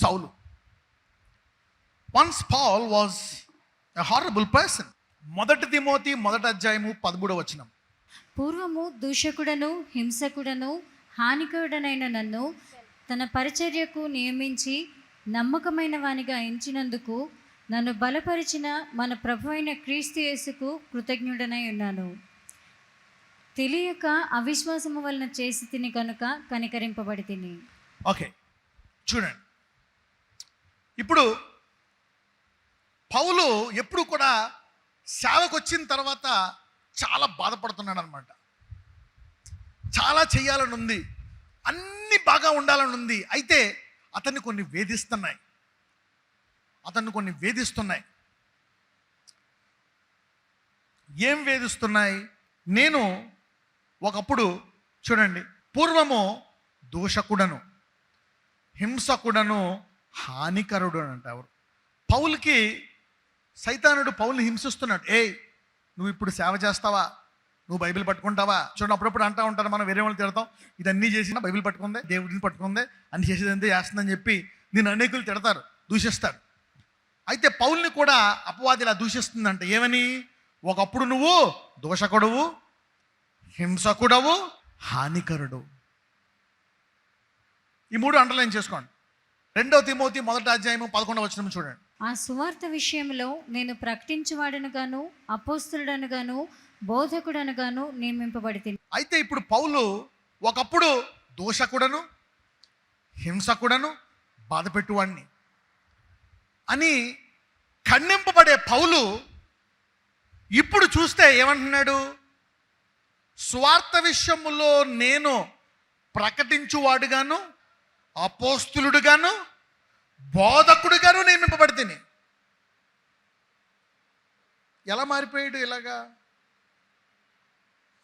Saul once Paul was a horrible person మొదటి Timothy మొదటి అధ్యాయము పదమూడవ వచనం. పూర్వము దూషకుడను హింసకుడను హానికరుడనైన నన్ను తన పరిచర్యకు నియమించి నమ్మకమైన వానిగా ఎంచినందుకు నన్ను బలపరిచిన మన ప్రభు అయిన క్రీస్తు యేసుకు కృతజ్ఞుడనై ఉన్నాను. తెలియక అవిశ్వాసము వలన చేసి తిని కనుక కనికరింపబడి తిని. ఓకే చూడండి. ఇప్పుడు పౌలు ఎప్పుడు కూడా సేవకు వచ్చిన తర్వాత చాలా బాధపడుతున్నాడు అనమాట చాలా చేయాలని ఉంది అన్నీ బాగా ఉండాలని ఉంది అయితే అతన్ని కొన్ని వేధిస్తున్నాయి. అతన్ని కొన్ని వేధిస్తున్నాయి. ఏం వేధిస్తున్నాయి? నేను ఒకప్పుడు చూడండి పూర్వము దూషకుడను హింసకుడను హానికరుడు అని అంటారు పౌల్కి సైతానుడు పౌల్ని హింసిస్తున్నాడు. ఏయ్ నువ్వు ఇప్పుడు సేవ చేస్తావా? నువ్వు బైబిల్ పట్టుకుంటావా? చూడండి అప్పుడప్పుడు అంటా ఉంటారు మనం వేరే వాళ్ళు తిడతాం. ఇదన్నీ చేసినా బైబిల్ పట్టుకుందే దేవుడిని పట్టుకుందే అన్ని చేసేది అంతే చేస్తుందని చెప్పి నేను అనేకులు తిడతారు దూషిస్తారు. అయితే పౌల్ని కూడా అపవాది ఇలా దూషిస్తుందంట. ఏమని? ఒకప్పుడు నువ్వు దోషకుడవు హింసకుడవు హానికరుడు ఈ మూడు అండర్లైన్ చేసుకోండి. రెండవ తిమోతి మొదటి అధ్యాయము పదకొండవ వచనం చూడండి. ఆ సువార్త విషయంలో నేను ప్రకటించువాడనుగాను అపోస్తుడనుగాను బోధకుడనుగాను నియమింపబడి అయితే ఇప్పుడు పౌలు ఒకప్పుడు దోషకుడను హింసకుడను బాధపెట్టువాడిని అని ఖండింపబడే పౌలు ఇప్పుడు చూస్తే ఏమంటున్నాడు? స్వార్థ విషయములో నేను ప్రకటించువాడుగాను అపోస్తులుడుగాను బోధకుడుగాను నియమింపబడితేనే. ఎలా మారిపోయాడు ఇలాగా?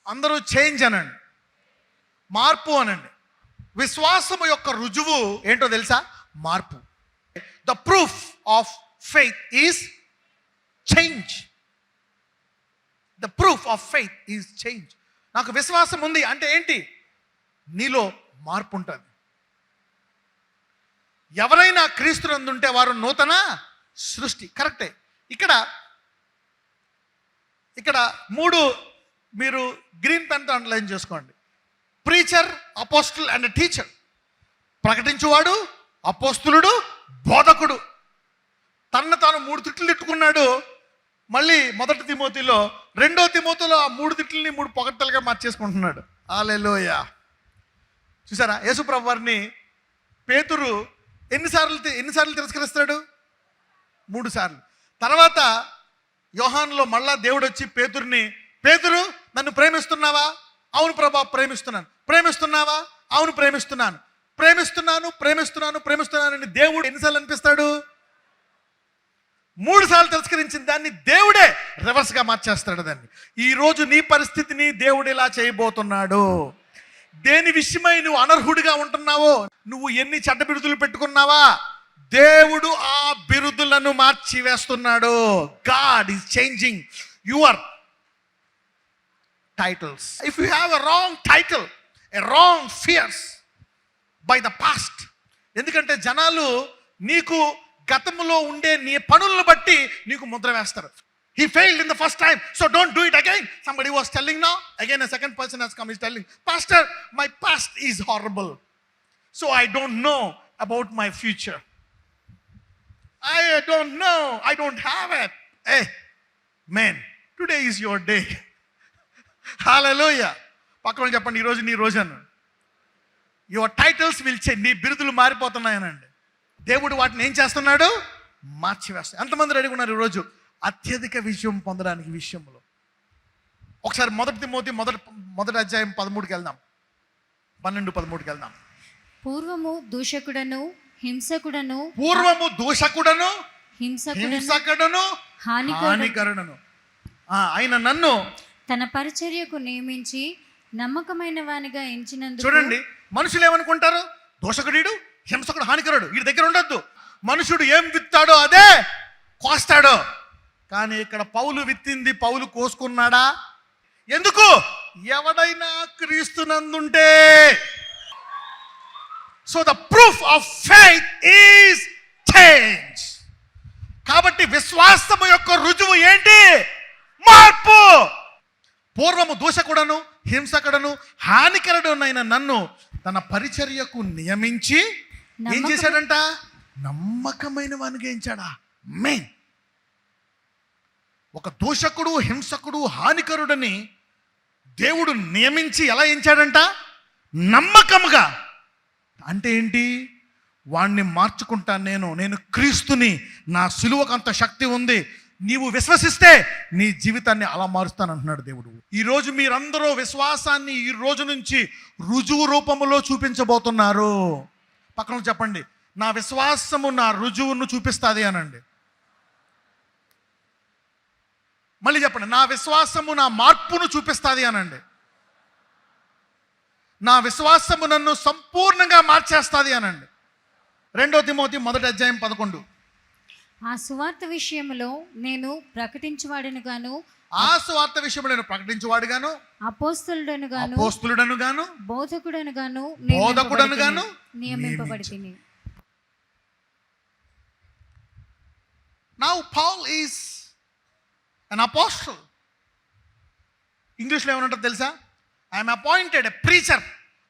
అందరూ చేంజ్ అనండి. మార్పు అనండి. విశ్వాసము యొక్క రుజువు ఏంటో తెలుసా? మార్పు. The proof of faith is change the proof of faith is change నాకు విశ్వాసం ఉంది. అంటే ఏంటి? నీలో మార్పు ఉంటుంది. ఎవరైనా క్రీస్తునందుంటే వారు నూతన సృష్టి. కరెక్టే. ఇక్కడ ఇక్కడ మూడు మీరు గ్రీన్ పెన్తో అండర్లైన్ చేసుకోండి. Preacher apostle and teacher. ప్రకటించువాడు అపోస్తులుడు బోధకుడు. తన తాను మూడు తిట్లు తిట్టుకున్నాడు. మళ్ళీ మొదటి తిమోతిలో రెండో తిమోతిలో ఆ మూడు తిట్లని మూడు పొగట్టలుగా మార్చేసుకుంటున్నాడు. ఆలెలోయ చూసారా? యేసుప్రభు వారిని పేతురు ఎన్నిసార్లు ఎన్నిసార్లు తిరస్కరిస్తాడు? మూడు సార్లు తర్వాత యోహాన్లో మళ్ళా దేవుడు వచ్చి పేతుర్ని పేతురు నన్ను ప్రేమిస్తున్నావా? అవును ప్రభా ప్రేమిస్తున్నాను. ప్రేమిస్తున్నావా? అవును ప్రేమిస్తున్నాను. ప్రేమిస్తున్నాను ప్రేమిస్తున్నాను ప్రేమిస్తున్నానని దేవుడు ఎన్నిసార్లు అనిపిస్తాడు? మూడు సార్లు తిరస్కరించిన దాన్ని దేవుడే రివర్స్గా మార్చేస్తాడు దాన్ని. ఈ రోజు నీ పరిస్థితిని దేవుడు ఇలా చేయబోతున్నాడు. దేని విషయమై నువ్వు అనర్హుడిగా ఉంటున్నావో నువ్వు ఎన్ని చెడ్డ బిరుదులు పెట్టుకున్నావా? దేవుడు ఆ బిరుదులను మార్చి వేస్తున్నాడు God is changing your titles if you have a wrong title a wrong fears by the past ఎందుకంటే జనాలు నీకు గతంలో ఉండే నీ పనులను బట్టి నీకు ముద్ర వేస్తారు. He failed in the first time so don't do it again somebody was telling నా again second person has come is telling pastor my past is horrible so I don't know about my future I don't know I don't have it amen today is your day hallelujah పక్కన చెప్పండి ఈరోజు నీ రోజు అన్న your titles will నీ బిరుదులు మారిపోతున్నాయనండి. దేవుడు వాటిని ఏం చేస్తున్నాడు? మార్చివేస్తాడు ఎంతమంది రెడీ ఉన్నారు ఈరోజు అత్యధిక విజయం పొందడానికి విషయంలో. ఒకసారి మొదటి మోతి మొదటి మొదటి అధ్యాయం పదమూడుకి వెళ్దాం. పన్నెండు పదమూడుకి వెళ్దాం. పూర్వము దూషకుడను హింసకుడను పూర్వము దూషకుడను హింసకుడను హానికరుడను. ఆ, ఆయన నన్ను తన పరిచర్యకు నియమించి నమ్మకమైన వానిగా ఎంచినందుకు చూడండి మనుషులు ఏమనుకుంటారు? దోషకుడు హింసకుడు హానికరుడు. వీడి దగ్గర ఉండొద్దు. మనుషుడు ఏం విత్తాడో అదే కోస్తాడో. కానీ ఇక్కడ పౌలు విత్తింది పౌలు కోసుకున్నాడా? ఎందుకు? ఎవడైనా క్రీస్తునందుంటే. So the proof of faith is change కాబట్టి విశ్వాసము యొక్క రుజువు ఏంటి? మార్పు. పూర్వము దూషకుడను హింసకుడను హానికరుడునైన నన్ను తన పరిచర్యకు నియమించి ఏం చేశాడంట? నమ్మకమైన వానిగా ఎంచాడా? మెయిన్ ఒక దూషకుడు హింసకుడు హానికరుడని దేవుడు నియమించి ఎలా ఎంచాడంట? నమ్మకముగా. అంటే ఏంటి? వాణ్ణి మార్చుకుంటాను నేను నేను క్రీస్తుని నా సులువకు అంత శక్తి ఉంది. నీవు విశ్వసిస్తే నీ జీవితాన్ని అలా మారుస్తాను అంటున్నాడు దేవుడు ఈరోజు మీరందరూ విశ్వాసాన్ని ఈ రోజు నుంచి రుజువు రూపంలో చూపించబోతున్నారు. పక్కన చెప్పండి. నా విశ్వాసము నా రుజువును చూపిస్తుంది అనండి. మళ్ళీ చెప్పండి నా విశ్వాసము నా మార్పును చూపిస్తుంది అనండి. నా విశ్వాసము నన్ను సంపూర్ణంగా మార్చేస్తుంది అనండి. రెండో తిమోతి మొదటి అధ్యాయం పదకొండు. ఆ సువార్త విషయములో నేను ప్రకటించువాడను గాను ఆ స్వార్థ విషయంలో నేను ప్రకటించేవాడుగాను అపోస్తులుడను గాను అపోస్తులుడను గాను బోధకుడను గాను బోధకుడను గాను నియమింపబడి తిని now Paul is an apostle ఇంగ్లీష్లో ఏమంటారు తెలుసా? I'm appointed a preacher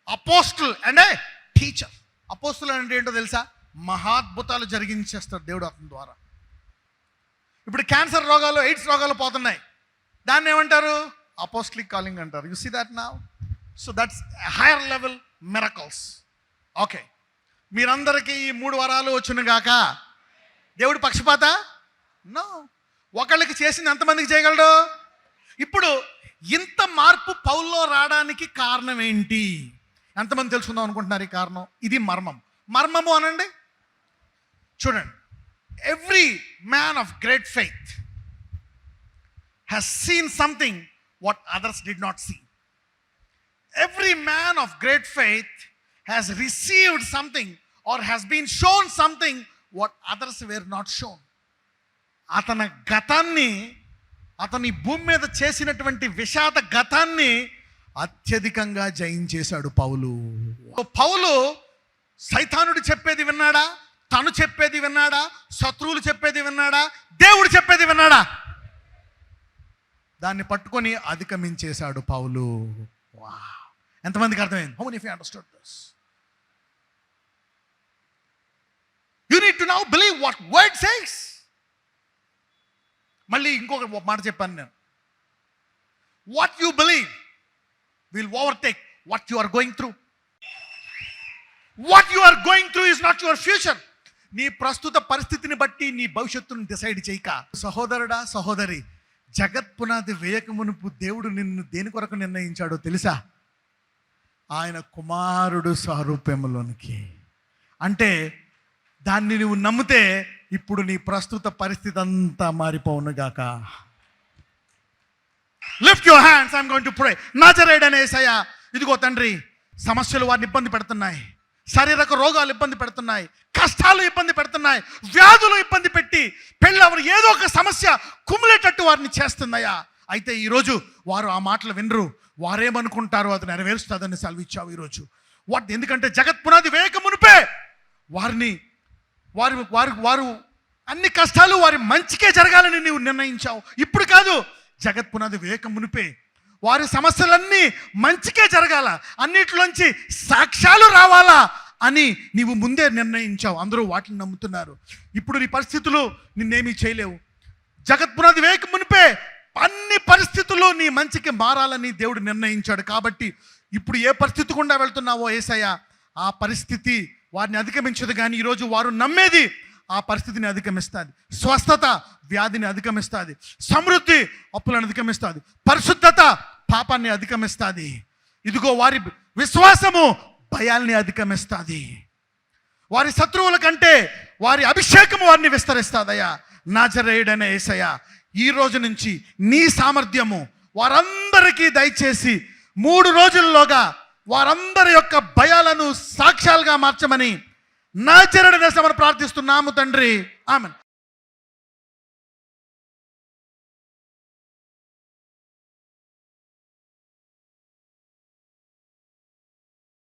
apostle and a teacher apostle అంటే ఏంటో తెలుసా? మహాద్భుతాలు జరిగించేస్తాడు దేవుడు అతని ద్వారా. ఇప్పుడు క్యాన్సర్ రోగాలు ఎయిడ్స్ రోగాలు పోతున్నాయి. దాన్ని ఏమంటారు? అపోస్ట్లిక్ కాలింగ్ అంటారు. యు సీ దట్ నా so that's higher level miracles okay మీరందరికీ ఈ మూడు వారాలు వచ్చిన గాక? దేవుడు పక్షపాత? నో ఒకళ్ళకి చేసింది ఎంతమందికి చేయగలడు? ఇప్పుడు ఇంత మార్పు పౌల్లో రావడానికి కారణం ఏంటి? ఎంతమంది తెలుసుకుందాం అనుకుంటున్నారు ఈ కారణం? ఇది మర్మం. మర్మము అనండి? చూడండి. Every man of great faith has seen something what others did not see every man of great faith has received something or has been shown something what others were not shown అతని గతాన్ని అతని భూమి మీద చేసినటువంటి విషాద గతాన్ని అత్యధికంగా జయించేశాడు పౌలు. పౌలు సైతానుడు చెప్పేది విన్నాడా? తను చెప్పేది విన్నాడా? శత్రువులు చెప్పేది విన్నాడా? దేవుడు చెప్పేది విన్నాడా? దాన్ని పట్టుకొని అధిగమించేశాడు పౌలు. వా ఎంతమందికి అర్థమైంది? How if you understand this you need to now believe what word says మళ్ళీ ఇంకొక మాట చెప్పాను నేను. What you believe will overtake what you are going through what you are going through is not your future నీ ప్రస్తుత పరిస్థితిని బట్టి నీ భవిష్యత్తును డిసైడ్ చేయక. సహోదరుడా సహోదరి జగత్ పునాది వేయక మునుపు దేవుడు నిన్ను దేని కొరకు నిర్ణయించాడో తెలుసా? ఆయన కుమారుడు స్వరూపములోనికి అంటే దాన్ని నువ్వు నమ్మితే ఇప్పుడు నీ ప్రస్తుత పరిస్థితి అంతా మారిపోవునుగాక. Lift your hands I'm going to pray నాజరేడ్ అనే ఇదిగో తండ్రి సమస్యలు వారిని ఇబ్బంది పెడుతున్నాయి. శారీరక రోగాలు ఇబ్బంది పెడుతున్నాయి. కష్టాలు ఇబ్బంది పెడుతున్నాయి. వ్యాధులు ఇబ్బంది పెట్టి పెళ్ళవరు ఏదో ఒక సమస్య కుమిలేటట్టు వారిని చేస్తున్నాయా? అయితే ఈరోజు వారు ఆ మాటలు వినరు. వారేమనుకుంటారో అది నెరవేరుస్తుందని సెలవిచ్చావు ఈరోజు. వాటిని ఎందుకంటే జగత్ పునాది వేయక మునిపే వారిని వారు వారు వారు అన్ని కష్టాలు వారి మంచికే జరగాలని నీవు నిర్ణయించావు. ఇప్పుడు కాదు జగత్ పునాది వేయక మునిపే. వారి సమస్యలన్నీ మంచికే జరగాల. అన్నిటిలోంచి సాక్ష్యాలు రావాలా అని నీవు ముందే నిర్ణయించావు. అందరూ వాటిని నమ్ముతున్నారు. ఇప్పుడు నీ పరిస్థితులు నిన్నేమీ చేయలేవు. జగత్ పునాది వేయక మునిపే అన్ని పరిస్థితులు నీ మంచికి మారాలని దేవుడు నిర్ణయించాడు. కాబట్టి ఇప్పుడు ఏ పరిస్థితి గుండా వెళ్తున్నావో ఏసయ్య ఆ పరిస్థితి వారిని అధిగమించదు కానీ ఈరోజు వారు నమ్మేది ఆ పరిస్థితిని అధిగమిస్తుంది. స్వస్థత వ్యాధిని అధిగమిస్తుంది. సమృద్ధి అప్పులను అధిగమిస్తుంది. పరిశుద్ధత పాపాన్ని అధిగమిస్తుంది. ఇదిగో వారి విశ్వాసము భయాల్ని అధిగమిస్తుంది. వారి శత్రువుల కంటే వారి అభిషేకము వారిని విస్తరిస్తాదయ్యా. నాజరేయుడనే ఏసయ్య ఈ రోజు నుంచి నీ సామర్థ్యము వారందరికీ దయచేసి మూడు రోజుల్లోగా వారందరి యొక్క భయాలను సాక్ష్యాలుగా మార్చమని నాచరణ దశమని ప్రార్థిస్తున్నాము తండ్రి. ఆమెను.